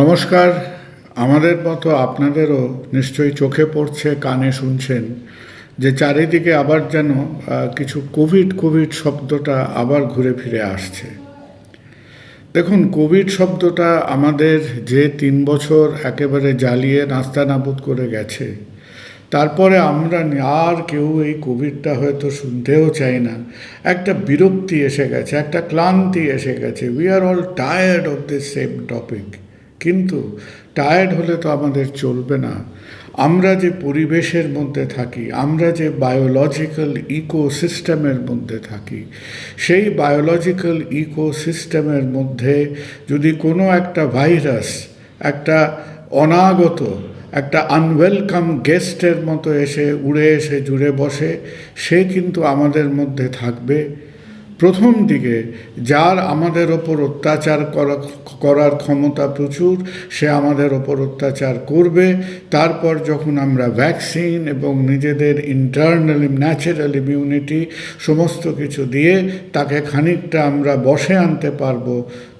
নমস্কার, আমাদের মতো আপনাদেরও নিশ্চয়ই চোখে পড়ছে, কানে শুনছেন, যে চারিদিকে আবার যেন কিছু কোভিড কোভিড শব্দটা আবার ঘুরে ফিরে আসছে। দেখুন, কোভিড শব্দটা আমাদের যে তিন বছর একেবারে জ্বালিয়ে নাস্তা নাস্তানাবুদ করে গেছে, তারপরে আমরা আর কেউ এই কোভিডটা হয়তো শুনতেও চাই না। একটা বিরক্তি এসে গেছে, একটা ক্লান্তি এসে গেছে। We are all tired of this same topic কিন্তু টায়ার্ড হলে তো আমাদের চলবে না। আমরা যে পরিবেশের মধ্যে থাকি, আমরা যে বায়োলজিক্যাল ইকোসিস্টেমের মধ্যে থাকি, সেই বায়োলজিক্যাল ইকোসিস্টেমের মধ্যে যদি কোনো একটা ভাইরাস একটা অনাগত, একটা আনওয়েলকাম গেস্টের মতো এসে উড়ে এসে জুড়ে বসে, সে কিন্তু আমাদের মধ্যে থাকবে। প্রথম দিকে, যার আমাদের ওপর অত্যাচার করা, করার ক্ষমতা প্রচুর, সে আমাদের ওপর অত্যাচার করবে। তারপর যখন আমরা ভ্যাকসিন এবং নিজেদের ইন্টারনাল ন্যাচারাল ইমিউনিটি সমস্ত কিছু দিয়ে তাকে খানিকটা আমরা বসে আনতে পারব,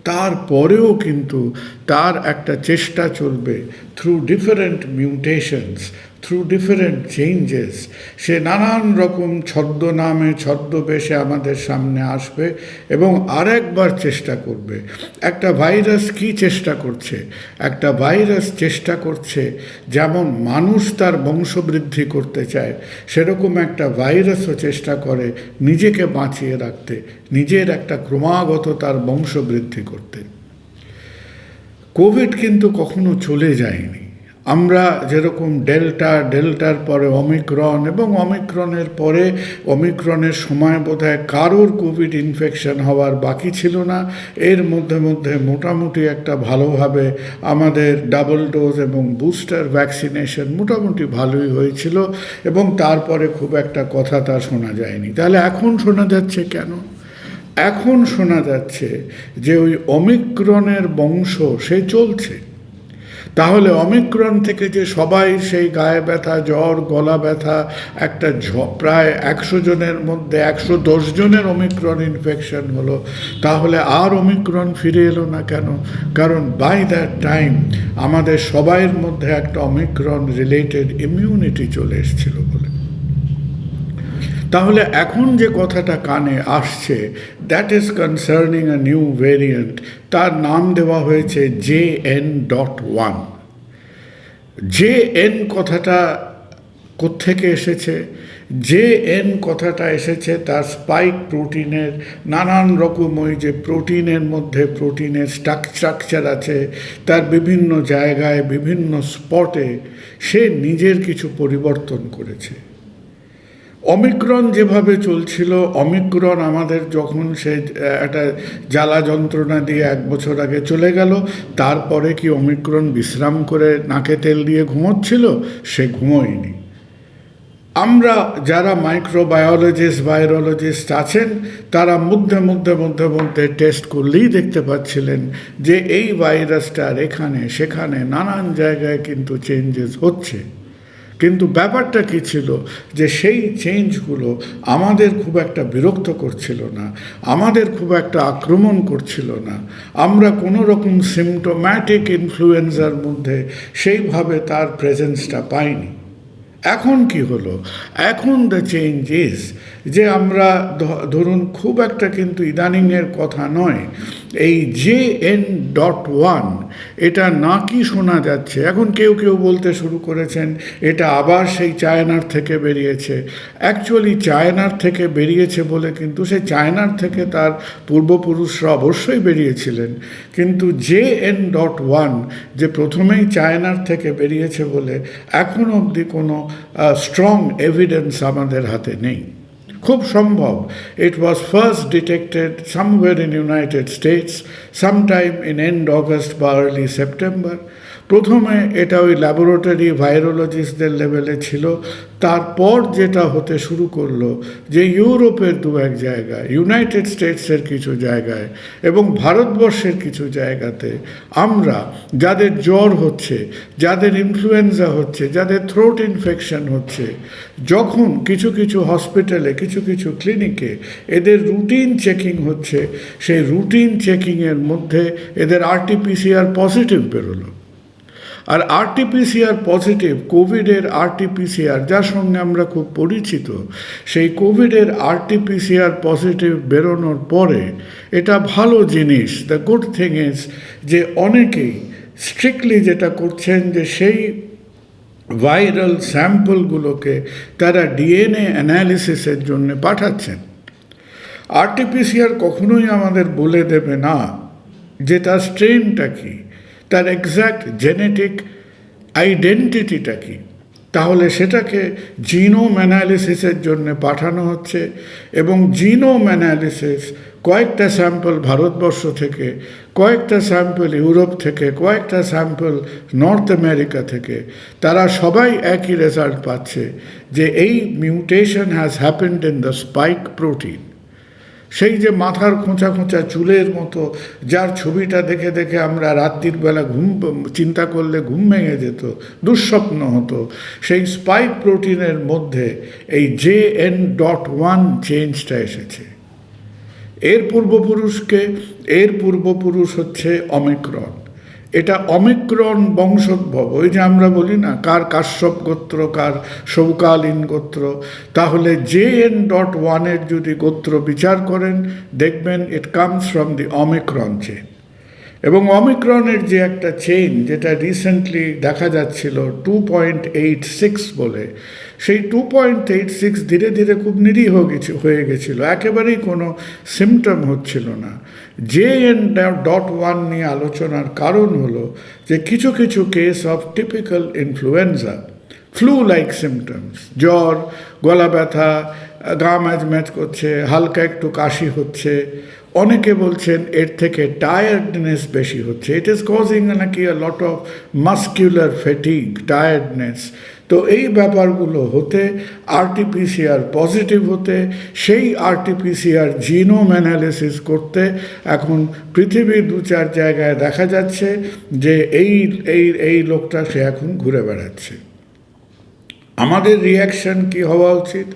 তারপরেও কিন্তু তার একটা চেষ্টা চলবে through different mutations through different changes সে নানান রকম ছদ্মনামে ছদ্মবেশে আমাদের সামনে আসবে এবং আরেকবার চেষ্টা করবে। একটা ভাইরাস কি চেষ্টা করছে? একটা ভাইরাস চেষ্টা করছে যেমন মানুষ তার বংশবৃদ্ধি করতে চায়, সেরকম একটা ভাইরাসও চেষ্টা করে নিজেকে বাঁচিয়ে রাখতে, নিজের একটা ক্রমাগত তার বংশবৃদ্ধি করতে। কোভিড কিন্তু কখনো চলে যায়নি। আমরা যেরকম ডেল্টা, ডেল্টার পরে অমিক্রন এবং অমিক্রনের পরে অমিক্রনের সময় বোধহয় কারোর কোভিড ইনফেকশন হওয়ার বাকি ছিল না। এর মধ্যে মধ্যে মোটামুটি একটা ভালোভাবে আমাদের ডাবল ডোজ এবং বুস্টার ভ্যাকসিনেশন মোটামুটি ভালোই হয়েছিল এবং তারপরে খুব একটা কথা তা শোনা যায়নি। তাহলে এখন শোনা যাচ্ছে কেন? এখন শোনা যাচ্ছে যে ওই অমিক্রনের বংশ সে চলছে। তাহলে অমিক্রণ থেকে যে সবাই সেই গায়ে ব্যথা, জ্বর, গলা ব্যথা, একটা প্রায় একশো জনের মধ্যে একশো দশ জনের অমিক্রণ ইনফেকশন হলো, তাহলে আর অমিক্রণ ফিরে এলো না কেন? কারণ বাই দ্যাট টাইম আমাদের সবাইয়ের মধ্যে একটা অমিক্রণ রিলেটেড ইমিউনিটি চলে এসেছিল বলে। তাহলে এখন যে কথাটা কানে আসছে that is concerning a new variant তার নাম দেওয়া হয়েছে J N dot one. J N কথাটা কোত্থেকে এসেছে? যে এন কথাটা এসেছে তার স্পাইক প্রোটিনের নানান রকম ওই যে প্রোটিনের মধ্যে প্রোটিনের স্ট্রাকচার আছে, তার বিভিন্ন জায়গায়, বিভিন্ন স্পটে সে নিজের কিছু পরিবর্তন করেছে। অমিক্রন যেভাবে চলছিল অমিক্রণ আমাদের যখন সে একটা জ্বালা যন্ত্রণা দিয়ে এক বছর আগে চলে গেল, তারপরে কি অমিক্রণ বিশ্রাম করে নাকে তেল দিয়ে ঘুমোচ্ছিল? সে ঘুমোয়নি। আমরা যারা মাইক্রোবায়োলজিস্ট ভাইরোলজিস্ট আছেন, তারা মধ্যে মধ্যে মধ্যে মধ্যে টেস্ট করলেই দেখতে পাচ্ছিলেন যে এই ভাইরাসটার এখানে, সেখানে নানান জায়গায় কিন্তু চেঞ্জেস হচ্ছে। কিন্তু ব্যাপারটা কি ছিল? যে সেই চেঞ্জগুলো আমাদের খুব একটা বিরক্ত করছিল না, আমাদের খুব একটা আক্রমণ করছিল না। আমরা কোনো রকম সিমটোম্যাটিক ইনফ্লুয়েঞ্জার মধ্যে সেইভাবে তার প্রেজেন্সটা পাইনি। এখন কি হলো? এখন দ্য চেঞ্জ ইজ যে আমরা ধরুন খুব একটা কিন্তু ইদানিংয়ের কথা নয় এই জে এন ডট ওয়ান, এটা নাকি শোনা যাচ্ছে। এখন কেউ কেউ বলতে শুরু করেছেন, এটা আবার সেই চায়নার থেকে বেরিয়েছে। অ্যাকচুয়ালি চায়নার থেকে বেরিয়েছে বলে কিন্তু সে চায়নার থেকে তার পূর্বপুরুষরা অবশ্যই বেরিয়েছিলেন। কিন্তু জে এন ডট ওয়ান, যে প্রথমেই চায়নার থেকে বেরিয়েছে বলে, এখন অবধি কোনো স্ট্রং এভিডেন্স আমাদের হাতে নেই। খুব সম্ভব it was first detected somewhere in United States sometime in end August বা আর্লি সেপ্টেম্বর প্রথমে এটা ওই ল্যাবরেটরি ভাইরোলজিস্টদের লেভেলে ছিল। তারপর যেটা হতে শুরু করল যে ইউরোপের দু এক জায়গায় ইউনাইটেড স্টেটসের কিছু জায়গায় এবং ভারতবর্ষের কিছু জায়গাতে আমরা যাদের জ্বর হচ্ছে, যাদের ইনফ্লুয়েঞ্জা হচ্ছে, যাদের থ্রোট ইনফেকশন হচ্ছে, যখন কিছু কিছু হসপিটালে কিছু কিছু ক্লিনিকে এদের রুটিন চেকিং হচ্ছে, সেই রুটিন চেকিংয়ের মধ্যে এদের আরটিপিসিআর পজিটিভ বেরোলো। আর আরটিপিসিআর পজিটিভ কোভিডের আরটিপিসিআর যার সঙ্গে আমরা খুব পরিচিত, সেই কোভিডের আরটিপিসিআর পজিটিভ বেরোনোর পরে এটা ভালো জিনিস। দ্য গুড থিং ইজ যে অনেকেই স্ট্রিক্টলি যেটা করছেন যে সেই ভাইরাল স্যাম্পলগুলোকে তারা ডিএনএ অ্যানালিসিসের জন্য পাঠাচ্ছেন। আরটিপিসিআর কখনোই আমাদের বলে দেবে না যে তার স্ট্রেনটা কী। তার এক্স্যাক্ট জেনেটিক আইডেন্টিটিটা কী? তাহলে সেটাকে জিনোম অ্যানালিসিসের জন্য পাঠানো হচ্ছে এবং জিনোম অ্যানালিসিস কয়েকটা স্যাম্পল ভারতবর্ষ থেকে, কয়েকটা স্যাম্পল ইউরোপ থেকে, কয়েকটা স্যাম্পল নর্থ আমেরিকা থেকে, তারা সবাই একই রেজাল্ট পাচ্ছে যে এই mutation has happened in the spike protein সেই যে মাথার খোঁচা খোঁচা চুলের মতো, যার ছবিটা দেখে দেখে আমরা রাত্রির বেলা ঘুম, চিন্তা করলে ঘুম ভেঙে যেত, দুঃস্বপ্ন হতো। সেই স্পাইক প্রোটিনের মধ্যে এই জে এন ডট ওয়ান চেঞ্জটা এসেছে। এর পূর্বপুরুষকে, এর পূর্বপুরুষ হচ্ছে অমিক্রন এটা অমিক্রণ বংশোদ্ভব। ওই যে আমরা বলি না, কার কাশ্যপ গোত্র, কার সৌকালীন গোত্র। তাহলে জে এন ডট ওয়ানের যদি গোত্র বিচার করেন, দেখবেন it comes from the omicron chain এবং অমিক্রনের যে একটা চেইন যেটা রিসেন্টলি দেখা যাচ্ছিল টু পয়েন্ট এইট সিক্স বলে, সেই টু পয়েন্ট এইট সিক্স ধীরে ধীরে খুব নিরীহ হয়ে গেছিল। একেবারেই কোনো সিমটম হচ্ছিল না। জে এন ডট ওয়ান নিয়ে আলোচনার কারণ হলো যে কিছু কিছু case of typical influenza flu like symptoms জ্বর, গলা ব্যথা, গা ম্যাচ ম্যাচ করছে, হালকা একটু কাশি হচ্ছে, অনেকে বলছেন এর থেকে টায়ার্ডনেস বেশি হচ্ছে। ইট ইজ কজিং নাকি lot of muscular fatigue tiredness তো এই ব্যাপারগুলো হতে আরটিপিসিআর পজিটিভ হতে, সেই আরটিপিসিআর জিনোম অ্যানালিসিস করতে এখন পৃথিবীর দু চার জায়গায় দেখা যাচ্ছে যে এই এই এই লোকটা সে এখন ঘুরে বেড়াচ্ছে। আমাদের রিয়াকশন কি হওয়া উচিত?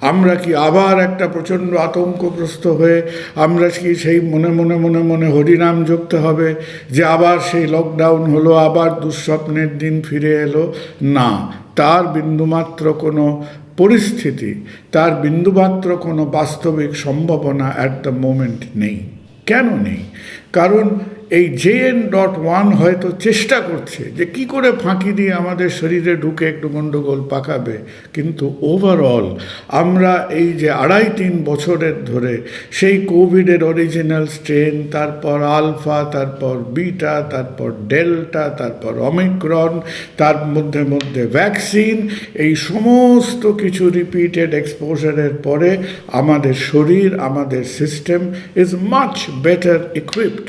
আমরা কি আবার একটা প্রচণ্ড আতঙ্কগ্রস্ত হয়ে আমরা কি সেই মনে মনে মনে মনে হরিনাম যুক্ত হবে যে আবার সেই লকডাউন হলো, আবার দুঃস্বপ্নের দিন ফিরে এলো? না, তার বিন্দুমাত্র কোনো পরিস্থিতি, তার বিন্দুমাত্র কোনো বাস্তবিক সম্ভাবনা অ্যাট দ্য মোমেন্ট নেই। কেন নেই? কারণ এই জে এন ডট ওয়ান হয়তো চেষ্টা করছে যে কি করে ফাঁকি দিয়ে আমাদের শরীরে ঢুকে একটু গণ্ডগোল পাকাবে, কিন্তু ওভারঅল আমরা এই যে আড়াই তিন বছরের ধরে সেই কোভিডের অরিজিনাল স্ট্রেন তারপর আলফা, তারপর বিটা, তারপর ডেল্টা, তারপর অমিক্রন, তার মধ্যে মধ্যে ভ্যাকসিন এই সমস্ত কিছু রিপিটেড এক্সপোজারের পরে আমাদের শরীর, আমাদের system is much better equipped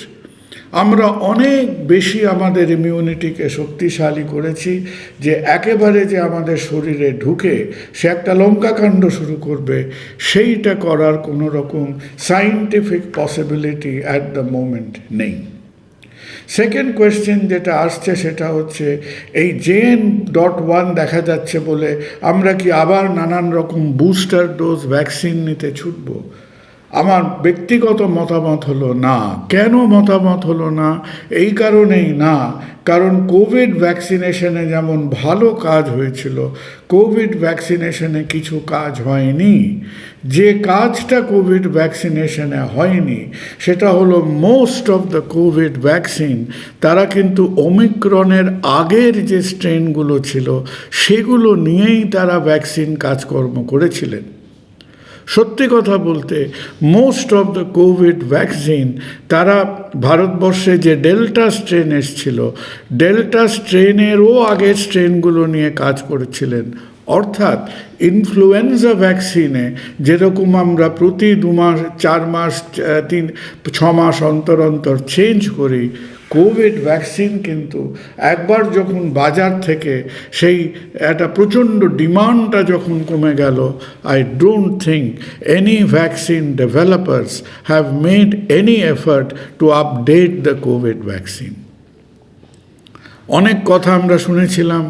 আমরা অনেক বেশি আমাদের ইমিউনিটিকে শক্তিশালী করেছি যে একেবারে যে আমাদের শরীরে ঢুকে সে একটা লঙ্কাকাণ্ড শুরু করবে, সেইটা করার কোনো রকম scientific possibility at the moment নেই। সেকেন্ড কোয়েশ্চেন যেটা আসছে সেটা হচ্ছে, এই জেন ডট ওয়ান দেখা যাচ্ছে বলে আমরা কি আবার নানান রকম বুস্টার ডোজ ভ্যাকসিন নিতে ছুটবো? আমার ব্যক্তিগত মতামত হলো না। কেন মতামত হলো না? এই কারণেই না। কারণ কোভিড ভ্যাকসিনেশনে যেমন ভালো কাজ হয়েছিল, কোভিড ভ্যাকসিনেশনে কিছু কাজ হয়নি। যে কাজটা কোভিড ভ্যাকসিনেশনে হয়নি, সেটা হলো most of the COVID vaccine তারা কিন্তু ওমিক্রনের আগের যে স্ট্রেনগুলো ছিল, সেগুলো নিয়েই তারা ভ্যাকসিন কাজকর্ম করেছিলেন। সত্যি কথা বলতে most of the COVID vaccine তারা ভারতবর্ষে যে ডেল্টা স্ট্রেন এসছিল ডেল্টা স্ট্রেনেরও আগের স্ট্রেনগুলো নিয়ে কাজ করেছিলেন। অর্থাৎ ইনফ্লুয়েঞ্জা ভ্যাকসিনে যেরকম আমরা প্রতি দু মাস, চার মাস তিন ছ মাস অন্তর অন্তর চেঞ্জ করি কোভিড ভ্যাকসিন কিন্তু একবার যখন বাজার থেকে সেই একটা প্রচণ্ড ডিমান্ডটা যখন কমে গেল I don't think any vaccine developers have made any effort to update the COVID vaccine অনেক কথা আমরা শুনেছিলাম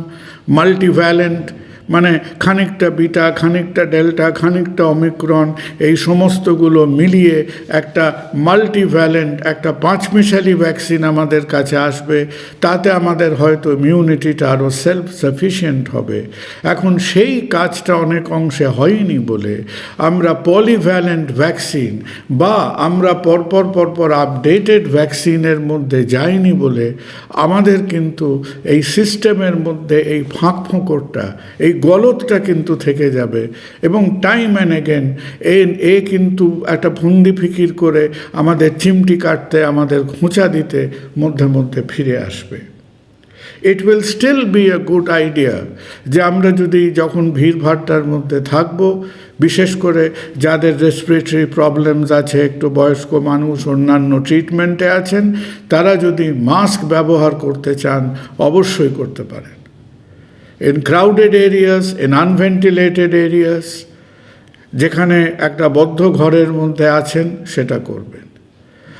মাল্টিভ্যালেন্ট মানে খানিকটা বিটা, খানিকটা ডেল্টা, খানিকটা অমিক্রন, এই সমস্তগুলো মিলিয়ে একটা মাল্টিভ্যালেন্ট একটা পাঁচমিশালি ভ্যাকসিন আমাদের কাছে আসবে। তাতে আমাদের হয়তো ইমিউনিটিটা আরও সেলফ সাফিসিয়েন্ট হবে। এখন সেই কাজটা অনেক অংশে হয়নি বলে আমরা পলিভ্যালেন্ট ভ্যাকসিন বা আমরা পরপর পরপর আপডেটেড ভ্যাকসিনের মধ্যে যাইনি বলে আমাদের কিন্তু এই সিস্টেমের মধ্যে এই ফাঁক ফোঁকরটা এই গলতটা কিন্তু থেকে যাবে। এবং টাইম অ্যান্ড এগেন এ এ কিন্তু একটা ফন্দি ফিকির করে আমাদের চিমটি কাটতে, আমাদের খোঁচা দিতে মধ্যে মধ্যে ফিরে আসবে। It will still be a good idea যে আমরা যদি যখন ভিড়ভাট্টার মধ্যে থাকব, বিশেষ করে যাদের রেসপিরেটরি প্রবলেমস আছে, একটু বয়স্ক মানুষ, অন্যান্য ট্রিটমেন্টে আছেন, তারা যদি মাস্ক ব্যবহার করতে চান, অবশ্যই করতে পারেন। In crowded areas, in unventilated areas, যেখানে একটা বদ্ধ ঘরের মধ্যে আছেন সেটা করবেন।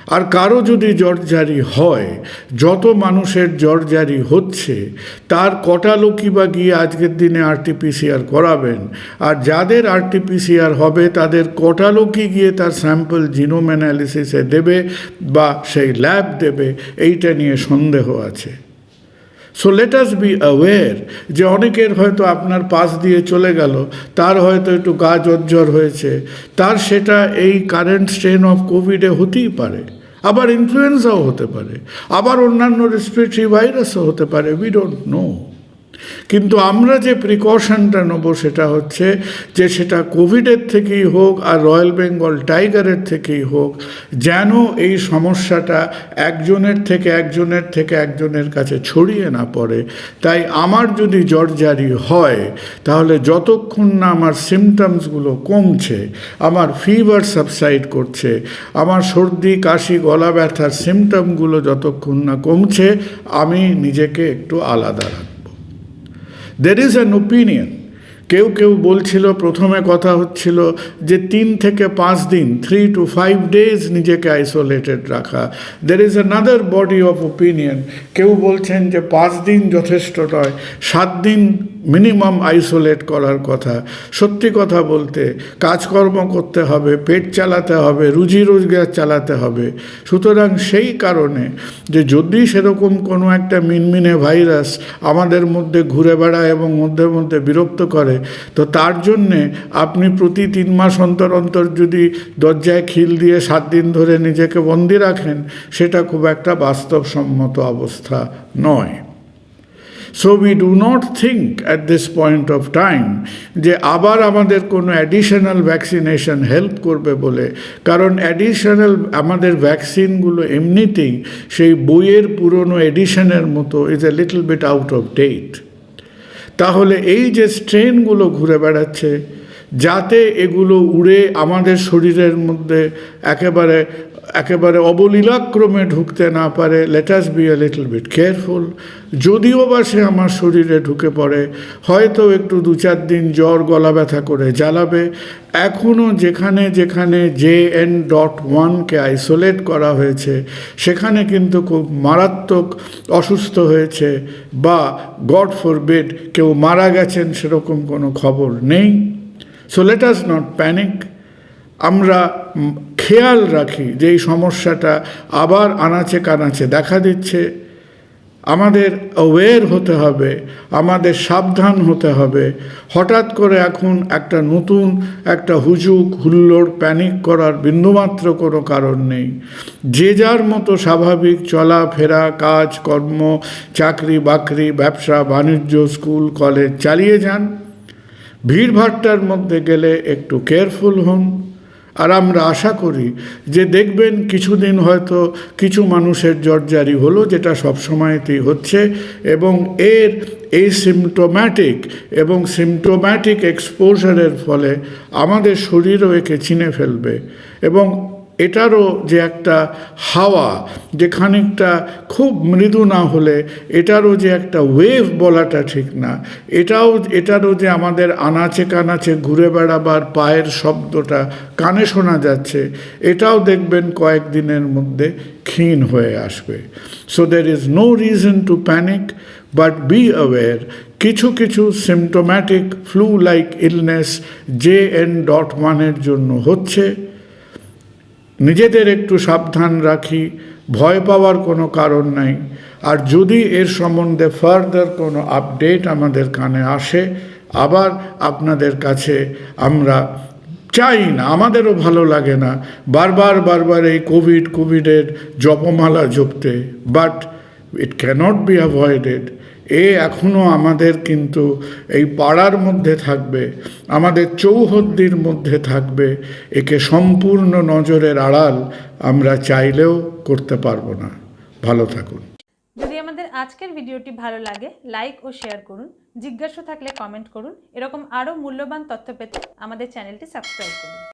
আর কারও যদি জর্জারি হয় যত মানুষের জর্জারি হচ্ছে তার কটা লোকই বা গিয়ে আজকের দিনে আরটিপিসিআর করাবেন আর যাদের আরটিপিসিআর হবে তাদের কটা লোকই গিয়ে তার স্যাম্পল জিনোম অ্যানালিসিসে দেবে বা সেই ল্যাব দেবে এইটা নিয়ে সন্দেহ আছে। So let us be aware যে অনেকের হয়তো আপনার পাশ দিয়ে চলে গেল, তার হয়তো একটু গা জ্বর হয়েছে, তার সেটা এই কারেন্ট স্ট্রেন অফ কোভিডে হতেই পারে, আবার ইনফ্লুয়েঞ্জাও হতে পারে, আবার অন্যান্য রেসপিরেটরি ভাইরাসও হতে পারে উই ডোন্ট নো কিন্তু আমরা যে প্রিকশনটা নেব সেটা হচ্ছে যে সেটা কোভিডের থেকেই হোক আর রয়্যাল বেঙ্গল টাইগারের থেকেই হোক, যেন এই সমস্যাটা একজনের থেকে একজনের থেকে একজনের কাছে ছড়িয়ে না পড়ে। তাই আমার যদি জ্বর জারি হয়, তাহলে যতক্ষণ না আমার সিমটমসগুলো কমছে, আমার ফিভার সাবসাইড করছে, আমার সর্দি, কাশি গলা ব্যথার সিমটমগুলো যতক্ষণ না কমছে, আমি নিজেকে একটু আলাদা রাখব। দের ইজ অ্যান ওপিনিয়ন কেউ কেউ বলছিল, প্রথমে কথা হচ্ছিল যে তিন থেকে পাঁচ দিন থ্রি টু ফাইভ ডেজ নিজেকে আইসোলেটেড রাখা। There is another body of opinion কেউ বলছেন যে পাঁচ দিন যথেষ্ট নয়, সাত দিন মিনিমাম আইসোলেট করার কথা। সত্যি কথা বলতে, কাজকর্ম করতে হবে, পেট চালাতে হবে, রুজি রোজগার চালাতে হবে। সুতরাং সেই কারণে যে যদি সেরকম কোনো একটা মিনমিনে ভাইরাস আমাদের মধ্যে ঘুরে বেড়ায় এবং মধ্যে মধ্যে বিরক্ত করে, তো তার জন্যে আপনি প্রতি তিন মাস অন্তর অন্তর যদি দরজায় খিল দিয়ে সাত দিন ধরে নিজেকে বন্দি রাখেন, সেটা খুব একটা বাস্তবসম্মত অবস্থা নয়। So we do not think at this point of time যে আবার আমাদের কোনো অ্যাডিশনাল ভ্যাকসিনেশন হেল্প করবে বলে। কারণ অ্যাডিশনাল আমাদের ভ্যাকসিনগুলো এমনিতেই সেই বইয়ের পুরনো এডিশনের মতো is a little bit out of date তাহলে এই যে স্ট্রেনগুলো ঘুরে বেড়াচ্ছে, যাতে এগুলো উড়ে আমাদের শরীরের মধ্যে একেবারে একেবারে অবলীলাক্রমে ঢুকতে না পারে let us be a little bit careful যদিও বা সে আমার শরীরে ঢুকে পড়ে, হয়তো একটু দু চার দিন জ্বর, গলা ব্যথা করে জ্বালাবে। এখনও যেখানে যেখানে জে এন ডট ওয়ানকে আইসোলেট করা হয়েছে, সেখানে কিন্তু খুব মারাত্মক অসুস্থ হয়েছে বা গড ফর বেড কেউ মারা গেছেন, সেরকম কোনো খবর নেই। So let us not panic আমরা খেয়াল রাখি যে এই সমস্যাটা আবার আনাচে কানাচে দেখা দিচ্ছে। আমাদের অ্যাওয়্যার হতে হবে, আমাদের সাবধান হতে হবে। হঠাৎ করে এখন একটা নতুন একটা হুজুক, হুল্লোড় প্যানিক করার বিন্দুমাত্র কোনো কারণ নেই। যে যার মতো স্বাভাবিক চলাফেরা কাজ, কর্ম, চাকরি, বাকরি, ব্যবসা, বাণিজ্য, স্কুল, কলেজ চালিয়ে যান। ভিড়ভাট্টার মধ্যে গেলে একটু কেয়ারফুল হন। আর আমরা আশা করি যে দেখবেন কিছুদিন হয়তো কিছু মানুষের জর্জারি হলো, যেটা সবসময়তেই হচ্ছে এবং এর এই সিমটোম্যাটিক এবং সিমটোম্যাটিক এক্সপোজারের ফলে আমাদের শরীরও একে চিনে ফেলবে এবং এটারও যে একটা হাওয়া, যে খানিকটা খুব মৃদু না হলে, এটারও যে একটা ওয়েভ বলাটা ঠিক না। এটাও, এটারও যে আমাদের আনাচে কানাচে ঘুরে বেড়াবার পায়ের শব্দটা কানে শোনা যাচ্ছে, এটাও দেখবেন কয়েকদিনের মধ্যে ক্ষীণ হয়ে আসবে। So there is no reason to panic but be aware কিছু কিছু symptomatic flu like illness J N dot ওয়ানের জন্য হচ্ছে। নিজেদের একটু সাবধান রাখি, ভয় পাওয়ার কোনো কারণ নাই। আর যদি এর সম্বন্ধে ফার্দার কোনো আপডেট আমাদের কানে আসে, আবার আপনাদের কাছে আমরা চাই না, আমাদেরও ভালো লাগে না। বারবার বারবার এই কোভিড কোভিডের জপমালা জপতে but it cannot be avoided এ এখনও আমাদের কিন্তু এই পাড়ার মধ্যে থাকবে, আমাদের চৌহদ্দির মধ্যে থাকবে, একে সম্পূর্ণ নজরের আড়াল আমরা চাইলেও করতে পারব না। ভালো থাকুন। যদি আমাদের আজকের ভিডিওটি ভালো লাগে, লাইক ও শেয়ার করুন, জিজ্ঞাসা থাকলে কমেন্ট করুন, এরকম আরও মূল্যবান তথ্য পেতে আমাদের চ্যানেলটি সাবস্ক্রাইব করুন।